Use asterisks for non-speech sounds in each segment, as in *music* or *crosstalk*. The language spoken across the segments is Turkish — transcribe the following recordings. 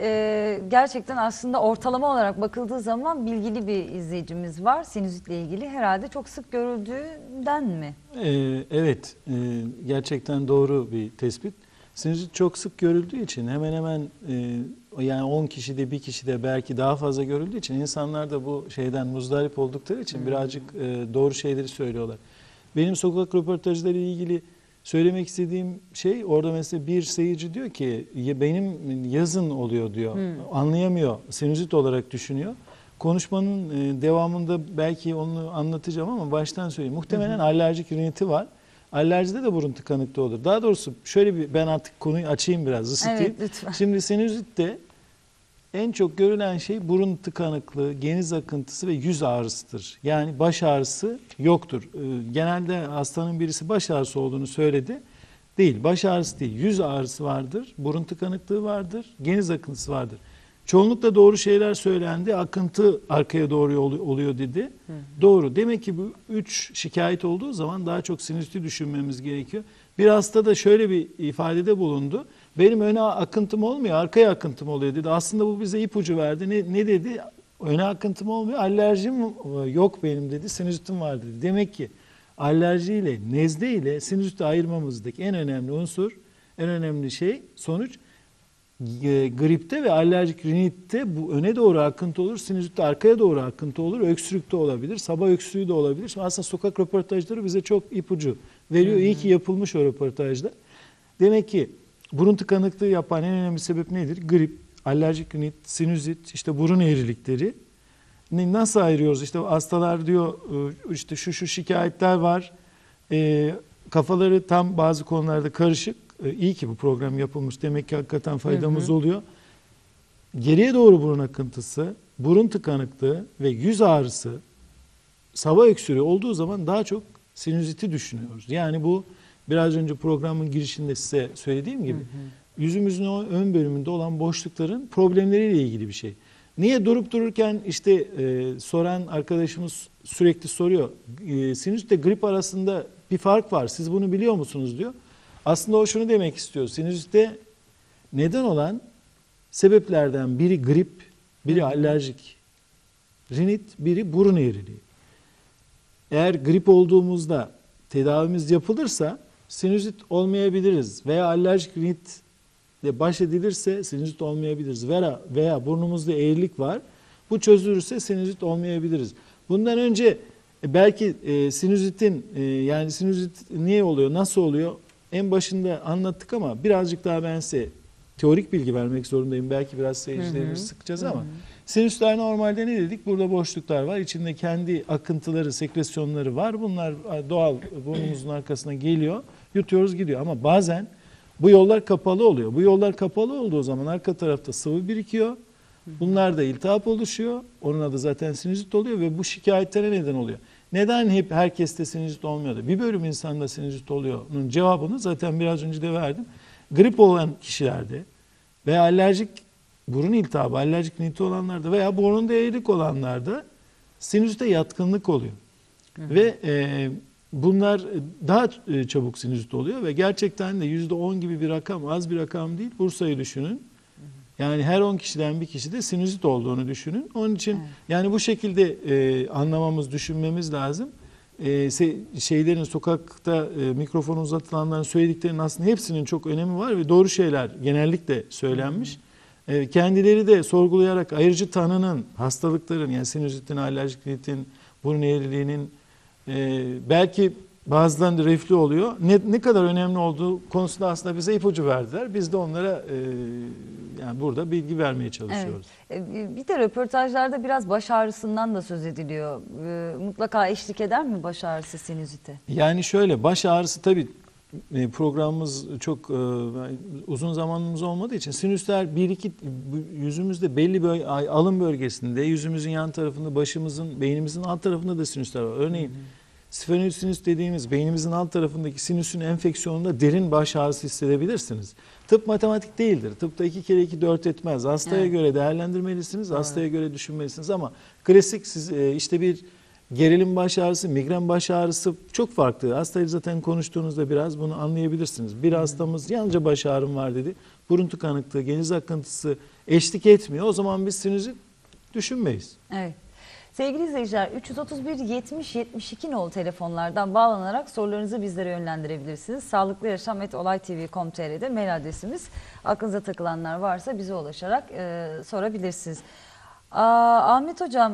e, gerçekten aslında ortalama olarak bakıldığı zaman bilgili bir izleyicimiz var. Sinüzitle ilgili herhalde çok sık görüldüğünden mi? Ee, evet, e, gerçekten doğru bir tespit. Sinüzit çok sık görüldüğü için hemen hemen e, yani 10 kişide bir kişide belki daha fazla görüldüğü için insanlar da bu şeyden muzdarip oldukları için birazcık e, doğru şeyleri söylüyorlar. Benim sokak röportajları ile ilgili söylemek istediğim şey orada mesela bir seyirci diyor ki "Ya benim yazın oluyor diyor. Anlayamıyor. Sinüzit olarak düşünüyor. Konuşmanın e, devamında belki onu anlatacağım ama baştan söyleyeyim. Muhtemelen alerjik riniti var. Alerjide de burun tıkanıklığı olur. Daha doğrusu şöyle bir ben artık konuyu açayım biraz ısıtayım. Evet lütfen. Şimdi sinüzitte en çok görülen şey burun tıkanıklığı, geniz akıntısı ve yüz ağrısıdır. Yani baş ağrısı yoktur. Ee, Genelde hastanın birisi baş ağrısı olduğunu söyledi. Değil, baş ağrısı değil. Yüz ağrısı vardır, burun tıkanıklığı vardır, geniz akıntısı vardır. Çoğunlukla doğru şeyler söylendi. Akıntı arkaya doğru ol- oluyor dedi. Doğru. Demek ki bu üç şikayet olduğu zaman daha çok sinüziti düşünmemiz gerekiyor. Bir hasta da şöyle bir ifadede bulundu. Benim öne akıntım olmuyor, arkaya akıntım oluyor dedi. Aslında bu bize ipucu verdi. Ne, ne dedi? Öne akıntım olmuyor, alerjim yok benim dedi, sinüzitim var dedi. Demek ki alerji ile nezle ile sinüziti ayırmamızdaki en önemli unsur, en önemli şey sonuç e, gripte ve alerjik rinitte bu öne doğru akıntı olur, sinüzitte arkaya doğru akıntı olur, öksürükte olabilir, sabah öksürüğü de olabilir. Şimdi aslında sokak röportajları bize çok ipucu veriyor. İyi ki yapılmış o röportajda. Demek ki burun tıkanıklığı yapan en önemli sebep nedir? Grip, alerjik rinit, sinüzit, işte burun eğrilikleri. Nasıl ayırıyoruz? İşte hastalar diyor e, işte şu şu şikayetler var. E, kafaları tam bazı konularda karışık. E, iyi ki bu program yapılmış. Demek ki hakikaten faydamız oluyor. Geriye doğru burun akıntısı, burun tıkanıklığı ve yüz ağrısı, sabah öksürüğü olduğu zaman daha çok sinüziti düşünüyoruz. Yani bu biraz önce programın girişinde size söylediğim gibi yüzümüzün o ön bölümünde olan boşlukların problemleriyle ilgili bir şey. Niye durup dururken işte e, soran arkadaşımız sürekli soruyor. E, sinüzitle grip arasında bir fark var. Siz bunu biliyor musunuz diyor. Aslında o şunu demek istiyor. Sinüzitte neden olan sebeplerden biri grip, biri alerjik rinit, biri burun eğriliği. Eğer grip olduğumuzda tedavimiz yapılırsa sinüzit olmayabiliriz veya alerjik rinit ile baş edilirse sinüzit olmayabiliriz veya, veya burnumuzda eğrilik var. Bu çözülürse sinüzit olmayabiliriz. Bundan önce e, belki e, sinüzitin e, yani sinüzit niye oluyor, nasıl oluyor en başında anlattık ama birazcık daha ben size teorik bilgi vermek zorundayım. Belki biraz seyircilerimizi sıkacağız ama sinüsler normalde ne dedik? Burada boşluklar var. İçinde kendi akıntıları, sekresyonları var. Bunlar e, doğal burnumuzun arkasına geliyor. Yutuyoruz gidiyor ama bazen bu yollar kapalı oluyor. Bu yollar kapalı olduğu zaman arka tarafta sıvı birikiyor. Bunlar da iltihap oluşuyor. Onun adı zaten sinüzit oluyor ve bu şikayetlere neden oluyor. Neden hep herkeste sinüzit olmuyor da bir bölüm insanda sinüzit oluyor'nun cevabını zaten biraz önce de verdim. Grip olan kişilerde veya alerjik burun iltihabı, alerjik riniti olanlarda veya burnunda eğrilik olanlarda sinüzite yatkınlık oluyor. Ve e, bunlar daha e, çabuk sinüzit oluyor ve gerçekten de yüzde on gibi bir rakam az bir rakam değil. Bursa'yı düşünün. Yani her 10 kişiden bir kişi de sinüzit olduğunu düşünün. Onun için yani bu şekilde e, anlamamız, düşünmemiz lazım. E, se- şeylerin sokakta e, mikrofon uzatılanların söylediklerinin aslında hepsinin çok önemi var ve doğru şeyler genellikle söylenmiş. E, kendileri de sorgulayarak ayırıcı tanının, hastalıkların yani sinüzitin, alerjik rinitin, burun eğriliğinin e, belki bazılarında reflü oluyor. Ne, ne kadar önemli olduğu konusunda aslında bize ipucu verdiler. Biz de onlara e, yani burada bilgi vermeye çalışıyoruz. E, Bir de röportajlarda biraz baş ağrısından da söz ediliyor. E, Mutlaka eşlik eder mi baş ağrısı sinüzite? Yani şöyle baş ağrısı tabii e, programımız çok e, uzun zamanımız olmadığı için sinüsler bir iki yüzümüzde belli bir alın bölgesinde yüzümüzün yan tarafında başımızın beynimizin alt tarafında da sinüsler var. Örneğin sfenoid sinüs dediğimiz beynimizin alt tarafındaki sinüsün enfeksiyonunda derin baş ağrısı hissedebilirsiniz. Tıp matematik değildir. Tıpta iki kere iki dört etmez. Hastaya Evet. göre değerlendirmelisiniz, hastaya göre düşünmelisiniz ama klasik siz e, işte bir gerilim baş ağrısı, migren baş ağrısı çok farklı. Hastayla zaten konuştuğunuzda biraz bunu anlayabilirsiniz. Bir hastamız yalnızca baş ağrım var dedi. burun tıkanıklığı, geniz akıntısı eşlik etmiyor. O zaman biz sinüzit düşünmeyiz. Evet. Sevgili izleyiciler 331 70 72 nolu telefonlardan bağlanarak sorularınızı bizlere yönlendirebilirsiniz. Sağlıklı Yaşam et Olay TV.com.tr'de mail adresimiz. Aklınıza takılanlar varsa bize ulaşarak e, sorabilirsiniz. Aa, Ahmet Hocam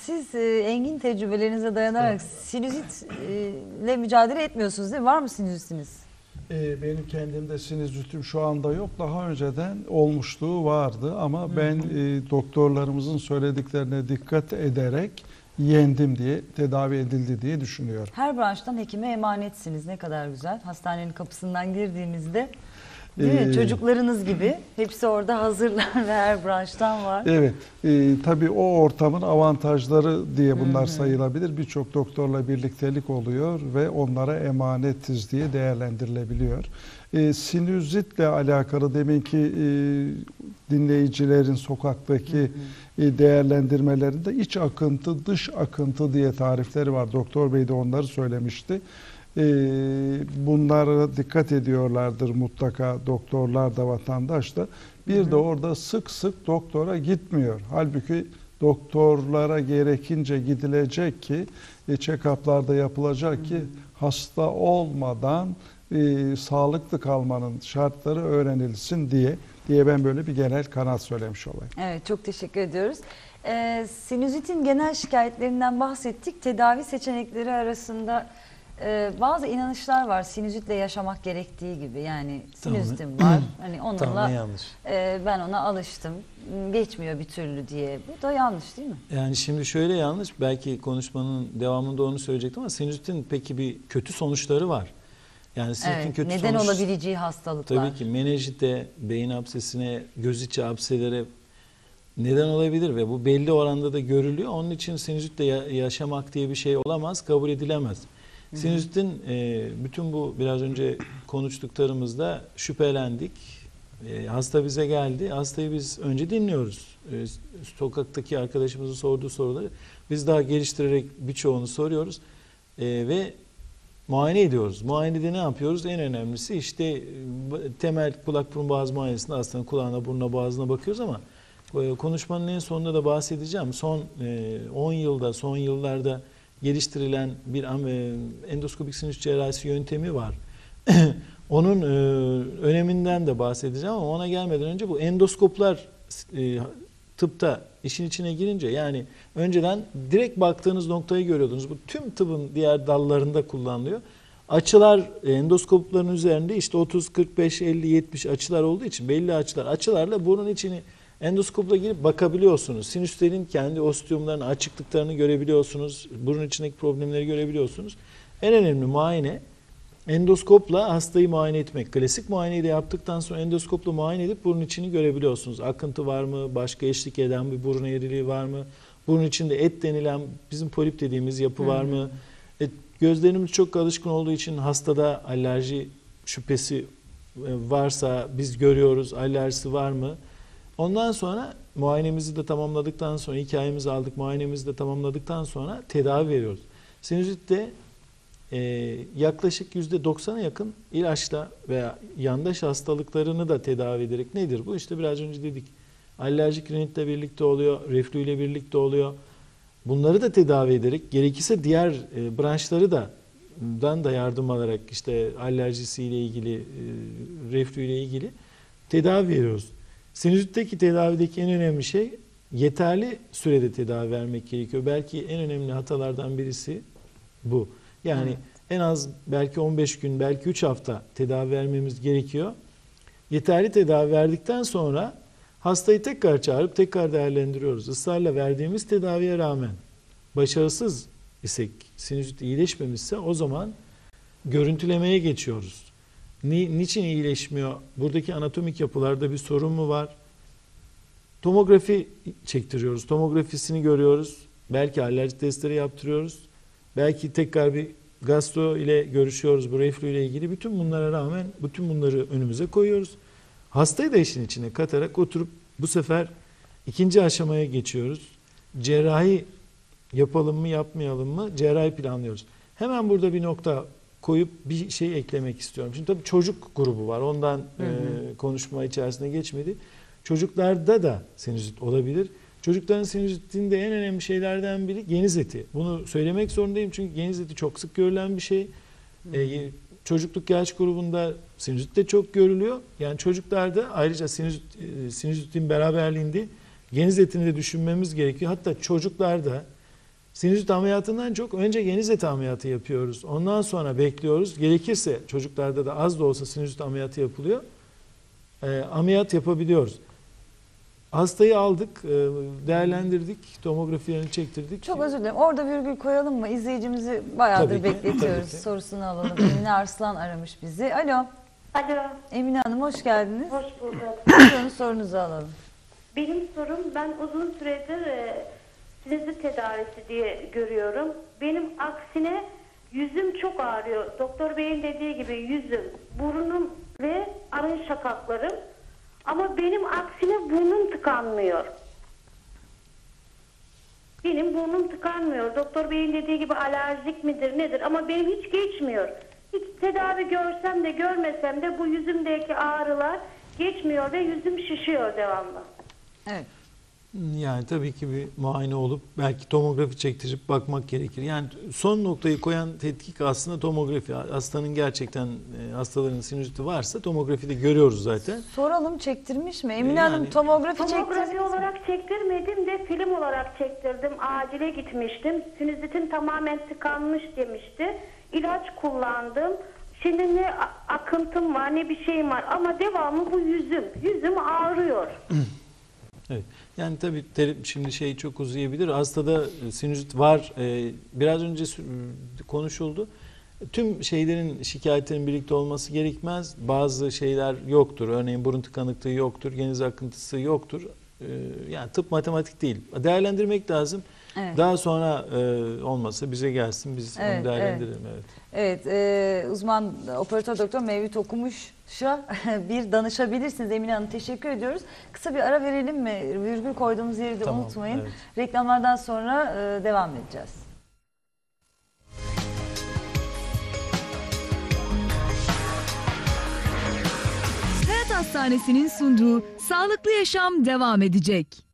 siz e, engin tecrübelerinize dayanarak sinüzitle mücadele etmiyorsunuz değil mi? Var mı sinüzitiniz? Ee, benim kendimde sinüzitim şu anda yok. Daha önceden olmuşluğu vardı ama ben e, doktorlarımızın söylediklerine dikkat ederek yendim diye tedavi edildi diye düşünüyorum. Her branştan hekime emanetsiniz. Ne kadar güzel. Hastanenin kapısından girdiğinizde değil mi? Ee, Çocuklarınız gibi hepsi orada hazırlar *laughs* ve her branştan var. Evet, e, tabii o ortamın avantajları diye bunlar sayılabilir. Birçok doktorla birliktelik oluyor ve onlara emanetiz diye değerlendirilebiliyor. E, sinüzitle alakalı deminki e, dinleyicilerin sokaktaki e, değerlendirmelerinde iç akıntı, dış akıntı diye tarifleri var. Doktor Bey de onları söylemişti. E, bunlara dikkat ediyorlardır mutlaka doktorlar da vatandaş da. Bir de orada sık sık doktora gitmiyor. Halbuki doktorlara gerekince gidilecek ki e, check-up'larda yapılacak ki hasta olmadan e, sağlıklı kalmanın şartları öğrenilsin diye diye ben böyle bir genel kanat söylemiş olayım. Evet çok teşekkür ediyoruz. Ee, sinüzitin genel şikayetlerinden bahsettik. Tedavi seçenekleri arasında e, bazı inanışlar var. Sinüzitle yaşamak gerektiği gibi. Yani sinüzitim var. *clears throat* Hani onunla Tamamen yanlış. e, ben ona alıştım. Geçmiyor bir türlü diye. Bu da yanlış değil mi? Yani şimdi şöyle yanlış, belki konuşmanın devamında onu söyleyecektim ama sinüzitin peki bir kötü sonuçları var. Yani sinüzitin Evet, kötü neden sonuç- olabileceği hastalıklar. Tabii ki menenjite, beyin absesine, göz içi abselere neden olabilir ve bu belli oranda da görülüyor. Onun için sinüzitle ya- yaşamak diye bir şey olamaz, kabul edilemez. Sinüzitin e, bütün bu biraz önce konuştuklarımızda şüphelendik. E, hasta bize geldi. Hastayı biz önce dinliyoruz. E, sokaktaki arkadaşımızın sorduğu soruları biz daha geliştirerek birçoğunu soruyoruz. E, ve muayene ediyoruz. Muayenede ne yapıyoruz? En önemlisi işte e, temel kulak burun boğaz muayenesinde hastanın kulağına, burnuna, boğazına bakıyoruz ama e, konuşmanın en sonunda da bahsedeceğim. Son e, 10 yılda, son yıllarda geliştirilen bir e, endoskopik sinüs cerrahisi yöntemi var. *clears throat* Onun e, öneminden de bahsedeceğim ama ona gelmeden önce bu endoskoplar e, tıpta işin içine girince yani önceden direkt baktığınız noktayı görüyordunuz. Bu tüm tıbbın diğer dallarında kullanılıyor. Açılar endoskopların üzerinde işte 30, 45, 50, 70 açılar olduğu için belli açılar. Açılarla burnun içini endoskopla girip bakabiliyorsunuz. Sinüslerin kendi osteumlarını, açıklıklarını görebiliyorsunuz. Burun içindeki problemleri görebiliyorsunuz. En önemli muayene endoskopla hastayı muayene etmek. Klasik muayeneyi de yaptıktan sonra endoskopla muayene edip burun içini görebiliyorsunuz. Akıntı var mı? Başka eşlik eden bir burun eğriliği var mı? Burun içinde et denilen bizim polip dediğimiz yapı var mı? E, gözlerimiz çok alışkın olduğu için hastada alerji şüphesi e, varsa biz görüyoruz. Alerjisi var mı? Ondan sonra muayenemizi de tamamladıktan sonra hikayemizi aldık, muayenemizi de tamamladıktan sonra tedavi veriyoruz. Sinüzitte e, yaklaşık %90'a yakın ilaçla veya yandaş hastalıklarını da tedavi ederek nedir bu? İşte biraz önce dedik. Alerjik rinitle birlikte oluyor, reflü ile birlikte oluyor. Bunları da tedavi ederek gerekirse diğer e, branşları da dan da yardım alarak işte alerjisiyle ilgili, e, reflü ile ilgili tedavi veriyoruz. Sinüzitteki tedavideki en önemli şey yeterli sürede tedavi vermek gerekiyor. Belki en önemli hatalardan birisi bu. Yani Evet. en az belki 15 gün, belki 3 hafta tedavi vermemiz gerekiyor. Yeterli tedavi verdikten sonra hastayı tekrar çağırıp tekrar değerlendiriyoruz. Israrla verdiğimiz tedaviye rağmen başarısız isek, sinüzit iyileşmemişse o zaman görüntülemeye geçiyoruz. Ni, niçin iyileşmiyor? Buradaki anatomik yapılarda bir sorun mu var? Tomografi çektiriyoruz. Tomografisini görüyoruz. Belki alerji testleri yaptırıyoruz. Belki tekrar bir gastro ile görüşüyoruz bu reflü ile ilgili. Bütün bunlara rağmen bütün bunları önümüze koyuyoruz. Hastayı da işin içine katarak oturup bu sefer ikinci aşamaya geçiyoruz. Cerrahi yapalım mı yapmayalım mı cerrahi planlıyoruz. Hemen burada bir nokta koyup bir şey eklemek istiyorum. Şimdi tabii çocuk grubu var. Ondan Hı hı. e, konuşma içerisine geçmedi. Çocuklarda da sinüzit olabilir. Çocukların sinüzitinde en önemli şeylerden biri geniz eti. Bunu söylemek zorundayım çünkü geniz eti çok sık görülen bir şey. E, çocukluk yaş grubunda sinüzit de çok görülüyor. Yani çocuklarda ayrıca sinüzit, e, sinüzitin beraberliğinde geniz etini de düşünmemiz gerekiyor. Hatta çocuklarda sinüzit ameliyatından çok önce geniz eti ameliyatı yapıyoruz. Ondan sonra bekliyoruz. Gerekirse çocuklarda da az da olsa sinüzit ameliyatı yapılıyor. E, ameliyat yapabiliyoruz. Hastayı aldık, e, değerlendirdik, tomografilerini çektirdik. Çok özür dilerim. Orada virgül koyalım mı? İzleyicimizi bayağıdır Tabii ki, bekletiyoruz. tabii ki. Sorusunu alalım. *clears throat* Emine Arslan aramış bizi. Alo. Alo, Emine Hanım hoş geldiniz. hoş bulduk. Buyurun sorunuzu alalım. Benim sorum ben uzun süredir e, sinüzit tedavisi diye görüyorum. Benim aksine yüzüm çok ağrıyor. Doktor beyin dediği gibi yüzüm, burnum ve arın şakaklarım. Ama benim aksine burnum tıkanmıyor. Benim burnum tıkanmıyor. Doktor beyin dediği gibi alerjik midir nedir ama benim hiç geçmiyor. Hiç tedavi görsem de görmesem de bu yüzümdeki ağrılar geçmiyor ve yüzüm şişiyor devamlı. Evet. Yani tabii ki bir muayene olup belki tomografi çektirip bakmak gerekir. Yani son noktayı koyan tetkik aslında tomografi. Hastanın gerçekten e, hastaların sinüziti varsa tomografide görüyoruz zaten. Soralım çektirmiş mi? Emine Yani- Hanım tomografi çektirdiniz Tomografi mi? olarak çektirmedim de film olarak çektirdim. Acile gitmiştim. Sinüzitin tamamen tıkanmış demişti. İlaç kullandım. Şimdi ne akıntım var ne bir şeyim var ama devamlı bu yüzüm. Yüzüm ağrıyor. *clears throat* Evet. Yani tabii şimdi şey çok uzayabilir. Hastada e, sinüzit var. E, Biraz önce sü- konuşuldu. Tüm şeylerin şikayetlerin birlikte olması gerekmez. Bazı şeyler yoktur. Örneğin burun tıkanıklığı yoktur, geniz akıntısı yoktur. E, Yani tıp matematik değil. Değerlendirmek lazım. Evet. Daha sonra e, olmasa bize gelsin biz Evet, onu değerlendirelim. Evet. Evet, e, uzman operatör doktor Mevlüt Okumuş'a *laughs* bir danışabilirsiniz Emine Hanım. Teşekkür ediyoruz. Kısa bir ara verelim mi? Virgül koyduğumuz yeri de Tamam, unutmayın. evet. Reklamlardan sonra e, devam edeceğiz. Hayat Hastanesi'nin sunduğu Sağlıklı Yaşam devam edecek.